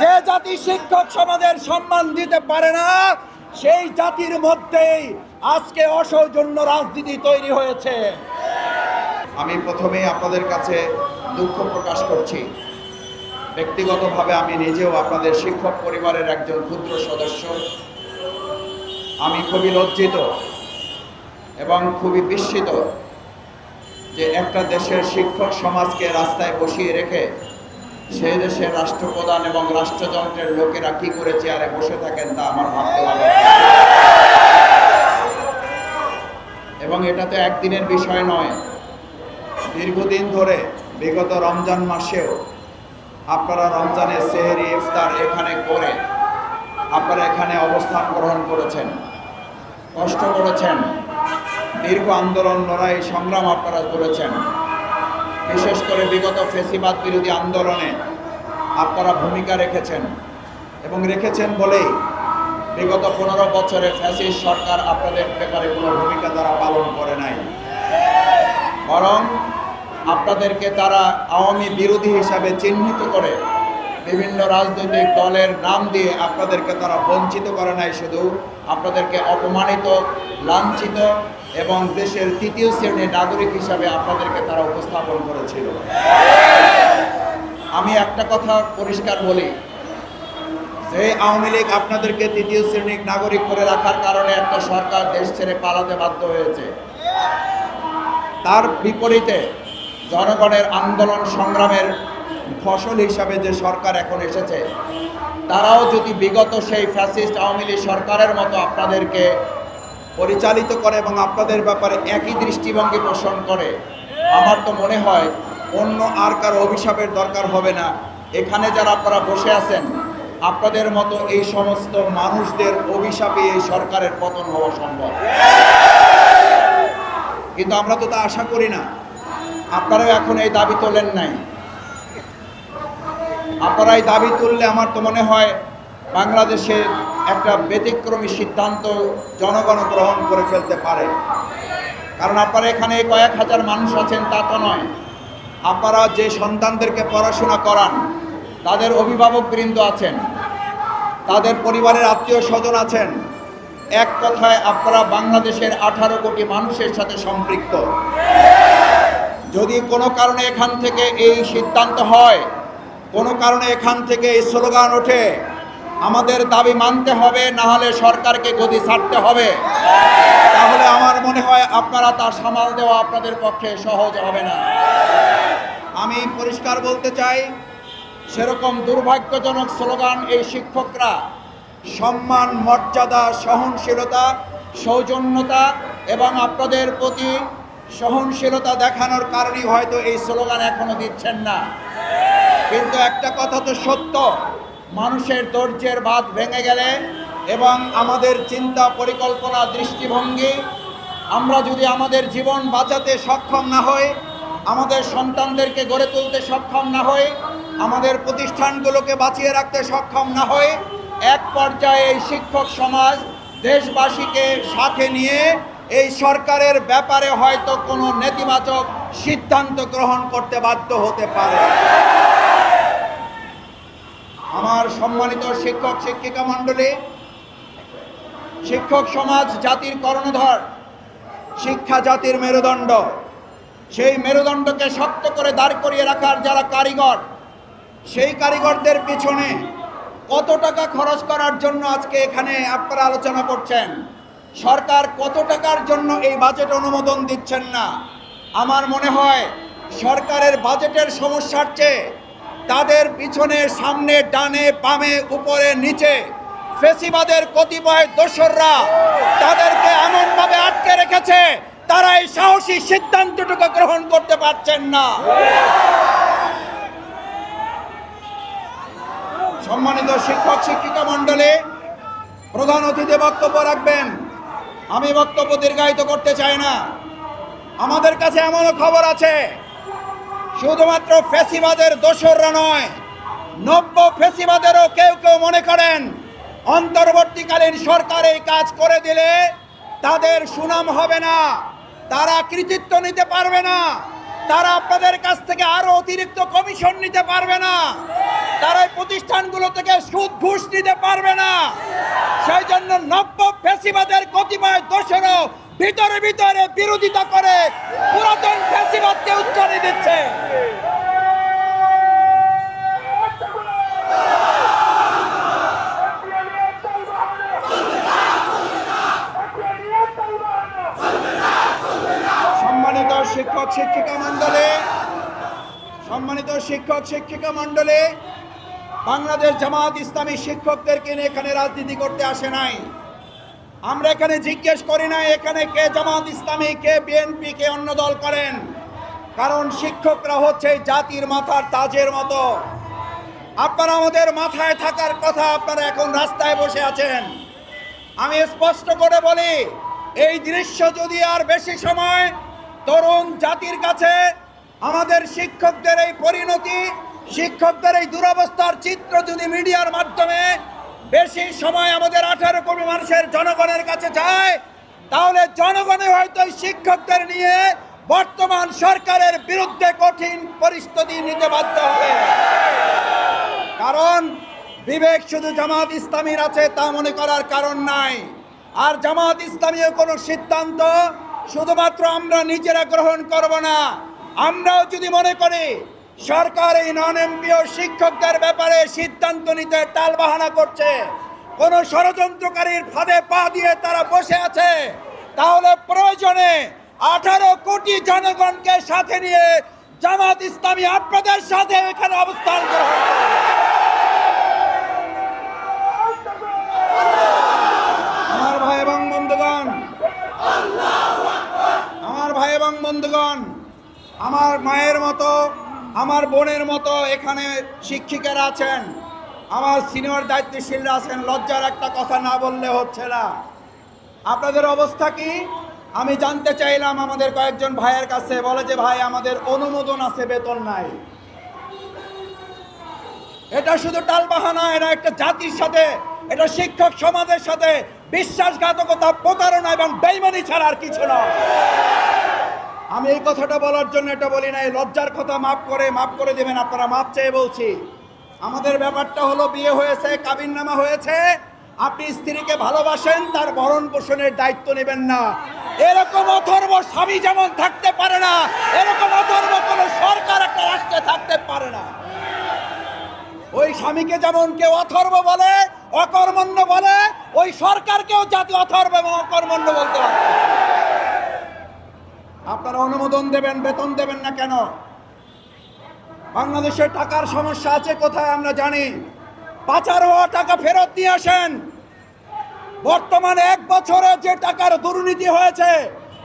যে জাতি শিক্ষক সমাজের সম্মান দিতে পারে না, সেই জাতির মধ্যেই আজকে অসৌজন্য রাজনীতি তৈরি হয়েছে। আমি প্রথমেই আপনাদের কাছে দুঃখ প্রকাশ করছি। ব্যক্তিগতভাবে আমি নিজেও আপনাদের শিক্ষক পরিবারের একজন ক্ষুদ্র সদস্য। আমি খুবই লজ্জিত এবং খুবই বিস্মিত যে একটা দেশের শিক্ষক সমাজকে রাস্তায় বসিয়ে রেখে সেই দেশের রাষ্ট্রপ্রধান এবং রাষ্ট্রযন্ত্রের লোকেরা কি করে চেয়ারে বসে থাকেন তা আমার ভাবতে লাগে এবং এটা তো একদিনের বিষয় নয়। দীর্ঘদিন ধরে বিগত রমজান মাসেও আপনারা রমজানের সেহেরি, ইফতার এখানে করে আপনারা এখানে অবস্থান গ্রহণ করেছেন, কষ্ট করেছেন, দীর্ঘ আন্দোলন, লড়াই, সংগ্রাম আপনারা করেছেন। বিশেষ করে বিগত ফেসিবাদ বিরোধী আন্দোলনে আপনারা ভূমিকা রেখেছেন এবং রেখেছেন বলেই বিগত পনেরো বছরে ফ্যাসিস সরকার আপনাদের ব্যাপারে কোনো ভূমিকা তারা পালন করে নাই। বরং আপনাদেরকে তারা আওয়ামী বিরোধী হিসাবে চিহ্নিত করে বিভিন্ন রাজনৈতিক দলের নাম দিয়ে আপনাদেরকে তারা বঞ্চিত করে নাই, শুধু আপনাদেরকে অপমানিত, লাঞ্ছিত এবং দেশের তৃতীয় শ্রেণির নাগরিক হিসাবে আপনাদেরকে তারা উপস্থাপন করেছিল। আমি একটা কথা পরিষ্কার বলি, যে আওয়ামী লীগ আপনাদেরকে তৃতীয় শ্রেণির নাগরিক করে রাখার কারণে একটা সরকার দেশ ছেড়ে পালাতে বাধ্য হয়েছে। তার বিপরীতে জনগণের আন্দোলন সংগ্রামের ফসল হিসাবে যে সরকার এখন এসেছে, তারাও যদি বিগত সেই ফ্যাসিস্ট আওয়ামী লীগ সরকারের মতো আপনাদেরকে পরিচালিত করে এবং আপনাদের ব্যাপারে একই দৃষ্টিভঙ্গি পোষণ করে, আমার তো মনে হয় অন্য আর কারও অভিশাপের দরকার হবে না। এখানে যারা আপনারা বসে আছেন, আপনাদের মতো এই সমস্ত মানুষদের অভিশাপে এই সরকারের পতন হওয়া সম্ভব। কিন্তু আমরা তো তা আশা করি না। আপনারাও এখন এই দাবি তোলেন নাই। আপনারা এই দাবি তুললে আমার তো মনে হয় বাংলাদেশে একটা ব্যতিক্রমী সিদ্ধান্ত জনগণ গ্রহণ করে ফেলতে পারে। কারণ আপনারা এখানে কয়েক হাজার মানুষ আছেন, তা তো নয়। আপনারা যে সন্তানদেরকে পড়াশোনা করান, তাদের অভিভাবকবৃন্দ আছেন, তাদের পরিবারের আত্মীয় স্বজন আছেন, এক কথায় আপনারা বাংলাদেশের আঠারো কোটি মানুষের সাথে সম্পৃক্ত। যদি কোনো কারণে এখান থেকে এই সিদ্ধান্ত হয় কোনো কারণে এখান থেকে এই স্লোগান ওঠে, আমাদের দাবি মানতে হবে না হলে সরকারকে গদি ছাড়তে হবে। তাহলে আমার মনে হয় আপনারা তা সামাল দেওয়া আপনাদের পক্ষে সহজ হবে না। আমি পরিষ্কার বলতে চাই, সেরকম দুর্ভাগ্যজনক স্লোগান এই শিক্ষকরা, সম্মান, মর্যাদা, সহনশীলতা, সৌজন্যতা এবং আপনাদের প্রতি সহনশীলতা দেখানোর কারণেই হয়তো এই স্লোগান এখনও দিচ্ছেন না। কিন্তু একটা কথা তো সত্য, মানুষের ধৈর্যের বাঁধ ভেঙে গেলে এবং আমাদের চিন্তা পরিকল্পনা দৃষ্টিভঙ্গি, আমরা যদি আমাদের জীবন বাঁচাতে সক্ষম না হই, আমাদের সন্তানদেরকে গড়ে তুলতে সক্ষম না হই, আমাদের প্রতিষ্ঠানগুলোকে বাঁচিয়ে রাখতে সক্ষম না হই, এক পর্যায়ে এই শিক্ষক সমাজ দেশবাসীকে সাথে নিয়ে এই সরকারের ব্যাপারে হয়তো কোনো নেতিবাচক সিদ্ধান্ত গ্রহণ করতে বাধ্য হতে পারে। আমার সম্মানিত শিক্ষক, শিক্ষিকা মণ্ডলী, শিক্ষক সমাজ জাতির কর্ণধর, শিক্ষা জাতির মেরুদণ্ড, সেই মেরুদণ্ডকে শক্ত করে দাঁড় করিয়ে রাখার যারা কারিগর, সেই কারিগরদের পিছনে কত টাকা খরচ করার জন্য আজকে এখানে আপনারা আলোচনা করছেন? সরকার কত টাকার জন্য এই বাজেট অনুমোদন দিচ্ছেন না? আমার মনে হয় সরকারের বাজেটের সমস্যার চেয়ে তাদের পিছনে, সামনে, ডানে, বামে, উপরে, নিচে ফেসিবাদের কতিপয় দোসররা তাদেরকে এমনভাবে আটকে রেখেছে তারা এই সাহসী সিদ্ধান্তটুকু গ্রহণ করতে পারছেন না। সম্মানিত শিক্ষক, শিক্ষিকা মণ্ডলী, প্রধান অতিথি বক্তব্য রাখবেন। আমি বক্তব্য দীর্ঘায়িত করতে চাই না। আমাদের কাছে এমনও খবর আছে শুধুমাত্র ফেসিবাদের দোসররা নয়, নব্য ফেসিবাদেরও কেউ কেউ মনে করেন, অন্তর্বর্তীকালীন সরকার এই কাজ করে দিলে তাদের সুনাম হবে না, তারা কৃতিত্ব নিতে পারবে না, তারা আপনাদের কাছ থেকে আরও অতিরিক্ত কমিশন নিতে পারবে না, তারা প্রতিষ্ঠানগুলো থেকে সুদ ঘুষ নিতে পারবে না। সেই জন্য নব্য ফেসিবাদের কতিপয় দোষেরও ভিতরে ভিতরে বিরোধিতা করে পুরাতন ফেসিবাদকে উস্কানি দিচ্ছে। সম্মানিত শিক্ষক, শিক্ষিকা মণ্ডলী, সম্মানিত শিক্ষক, শিক্ষিকা মণ্ডলী, বাংলাদেশ জামাত ইসলামী শিক্ষকদেরকে এখানে রাজনীতি করতে আসে নাই। আমরা এখানে জিজ্ঞেস করি না, এখানে কে জামাত ইসলামী, কে বিএনপি, কে অন্য দল করেন। কারণ শিক্ষকরা হচ্ছে জাতির মাথার তাজের মতো। আপনারা আমাদের মাথায় থাকার কথা আপনারা এখন রাস্তায় বসে আছেন। আমি স্পষ্ট করে বলি, এই দৃশ্য যদি আর বেশি সময় তরুণ জাতির কাছে আমাদের শিক্ষকদের এই পরিণতি, শিক্ষকদের এই দুরবস্থার চিত্র যদি মিডিয়ার মাধ্যমে বেশি সময় আমাদের আঠারো কোটি মানুষের জনগণের কাছে যায়, তাহলে জনগণে হয়তো শিক্ষকদের নিয়ে বর্তমান সরকারের বিরুদ্ধে কঠিন পরিস্থিতি নিতে বাধ্য হবে। কারণ বিবেক শুধু জামাত ইসলামীর আছে তা মনে করার কারণ নাই। আর জামাত ইসলামীয় কোনো সিদ্ধান্ত শুধুমাত্র আমরা নিজেরা গ্রহণ করব না, আমরাও যদি মনে করি সরকার এই নন এমপিও শিক্ষকদের ব্যাপারে সিদ্ধান্ত নিতে টালবাহানা করছে। কোন ষড়যন্ত্রকারীর ফাঁদে পা দিয়ে তারা বসে আছে। তাহলে প্রয়োজনে আঠারো কোটি জনগণকে সাথে নিয়ে জামাত ইসলামী আপনাদের সাথে এখানে অবস্থান আমার ভাই এবং বন্ধুগণ, আমার ভাই এবং বন্ধুগণ, আমার মায়ের মতো আমার বোনের মতো এখানে শিক্ষিকারা আছেন, আমার সিনিয়র দায়িত্বশীলরা আছেন, লজ্জার একটা কথা না বললে হচ্ছে না। আপনাদের অবস্থা কি? আমি জানতে চাইলাম আমাদের কয়েকজন ভাইয়ের কাছে, বলে যে, ভাই, আমাদের অনুমোদন আছে, বেতন নাই। এটা শুধু টালবাহানা, এটা একটা জাতির সাথে, এটা শিক্ষক সমাজের সাথে বিশ্বাসঘাতকতা, প্রতারণা এবং বেইমানি ছাড়া আর কিছু নয় আমি এই কথাটা বলার জন্য এটা বলি না এই লজ্জার কথা মাফ করে মাফ করে দেবেন আপনারা, মাফ চেয়ে বলছি। আমাদের ব্যাপারটা হলো বিয়ে হয়েছে কাবিন নামা হয়েছে। আপনি স্ত্রীকে ভালোবাসেন, তার ভরণ পোষণের দায়িত্ব নেবেন না। এরকম অথর্ব স্বামী যেমন থাকতে পারে না, এরকম অথর্ব কোনো সরকার একটা রাষ্ট্রে থাকতে পারে না। ওই স্বামীকে যেমন কেউ অথর্ব বলে, অকর্মণ্য বলে, ওই সরকারকেও জাতি অথর্ব এবং অকর্মণ্য বলতে পারে আপনারা অনুমোদন দেবেন, বেতন দেবেন না কেন? বাংলাদেশে টাকার সমস্যা আছে কোথায় আমরা জানি? পাচার হওয়া টাকা ফেরত নিয়ে আসেন। বর্তমানে এক বছরে যে টাকার দুর্নীতি হয়েছে,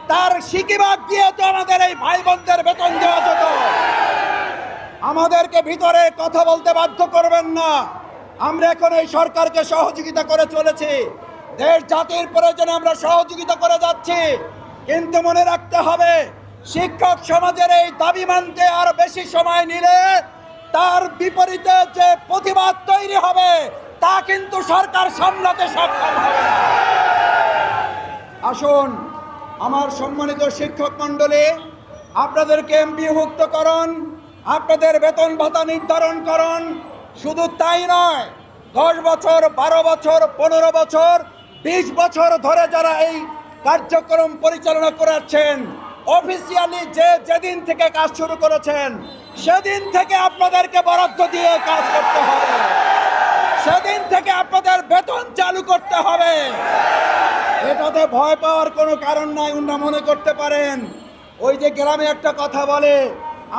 তার সিকিবাদ দিয়ে তো আমাদের এই ভাই বোনদের বেতন দেওয়া যেত। আমাদেরকে ভিতরে কথা বলতে বাধ্য করবেন না। আমরা এখন এই সরকারকে সহযোগিতা করে চলেছি। দেশ জাতির প্রয়োজনে আমরা সহযোগিতা করে যাচ্ছি। কিন্তু মনে রাখতে হবে, শিক্ষক সমাজের এই দাবি মানতে আর বেশি সময় নিলে তার বিপরীতে যে প্রতিবাদ তৈরি হবে, তা কিন্তু সরকার সামলাতে সক্ষম হবে আসুন, আমার সম্মানিত শিক্ষক মণ্ডলী, আপনাদেরকে এমপিভুক্ত করুন, আপনাদের বেতন ভাতা নির্ধারণ করুন। শুধু তাই নয়, দশ বছর, বারো বছর, পনেরো বছর, বিশ বছর ধরে যারা এই কার্যক্রম পরিচালনা করাচ্ছেন অফিসিয়ালি যে যেদিন থেকে কাজ শুরু করেছেন, সেদিন থেকে আপনাদেরকে বরাদ্দ দিয়ে কাজ করতে হবে। সেদিন থেকে আপনাদের বেতন চালু করতে হবে। এটাতে ভয় পাওয়ার কোনো কারণ নাই উন্না মনে করতে পারেন। ওই যে গ্রামে একটা কথা বলে,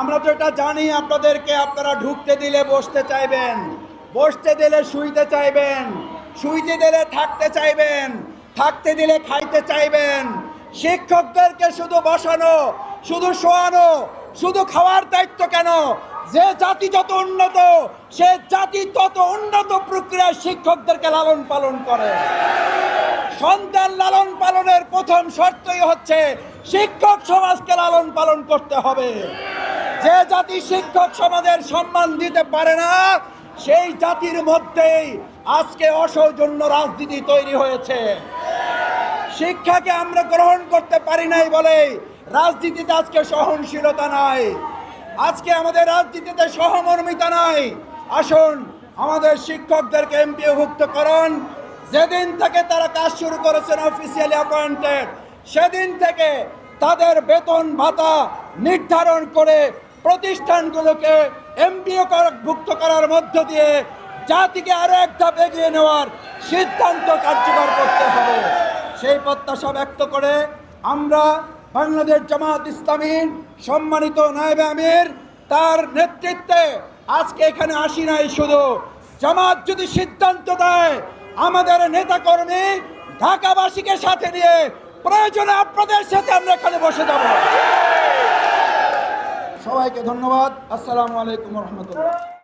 আমরা তো এটা জানি, আপনাদেরকে আপনারা ঢুকতে দিলে বসতে চাইবেন, বসতে দিলে শুইতে চাইবেন, শুইতে দিলে থাকতে চাইবেন থাকতে দিলে খাইতে চাইবেন। শিক্ষকদেরকে শুধু বসানো, শুধু শোয়ানো, শুধু খাওয়ার দায়িত্ব কেন? যে জাতি যত উন্নত, সে জাতি তত উন্নত প্রক্রিয়ায় শিক্ষকদেরকে লালন পালন করে। সন্তান লালন পালনের প্রথম শর্তই হচ্ছে শিক্ষক সমাজকে লালন পালন করতে হবে। যে জাতি শিক্ষক সমাজের সম্মান দিতে পারে না, সেই জাতির মধ্যেই আজকে অসৌজন্য রাজনীতি তৈরি হয়েছে। শিক্ষাকে আমরা গ্রহণ করতে পারি নাই বলে রাজনীতিতে আজকে সহনশীলতা নাই। আজকে আমাদের রাজনীতিতে সহমর্মিতা নাই। আসুন, আমাদের শিক্ষকদেরকে এমপিওভুক্ত করুন। যেদিন থেকে তারা কাজ শুরু করেছেন অফিসিয়ালি অ্যাপয়েন্টেড সেদিন থেকে তাদের বেতন ভাতা নির্ধারণ করে প্রতিষ্ঠানগুলোকে এমপিও ভুক্ত করার মধ্য দিয়ে জাতিকে আরও এক ধাপ এগিয়ে নেওয়ার সিদ্ধান্ত কার্যকর করতে হবে। সেই প্রত্যাশা ব্যক্ত করে আমরা বাংলাদেশ জামাত ইসলামীর সম্মানিত নায়েবে আমির, তার নেতৃত্বে আজকে এখানে আসি নাই শুধু। জামাত যদি সিদ্ধান্ত দেয়, আমাদের নেতাকর্মী ঢাকাবাসীকে সাথে নিয়ে প্রয়োজনে আপনাদের সাথে আমরা এখানে বসে যাব। সবাইকে ধন্যবাদ। আসসালামু আলাইকুম রহমতুল্লাহ।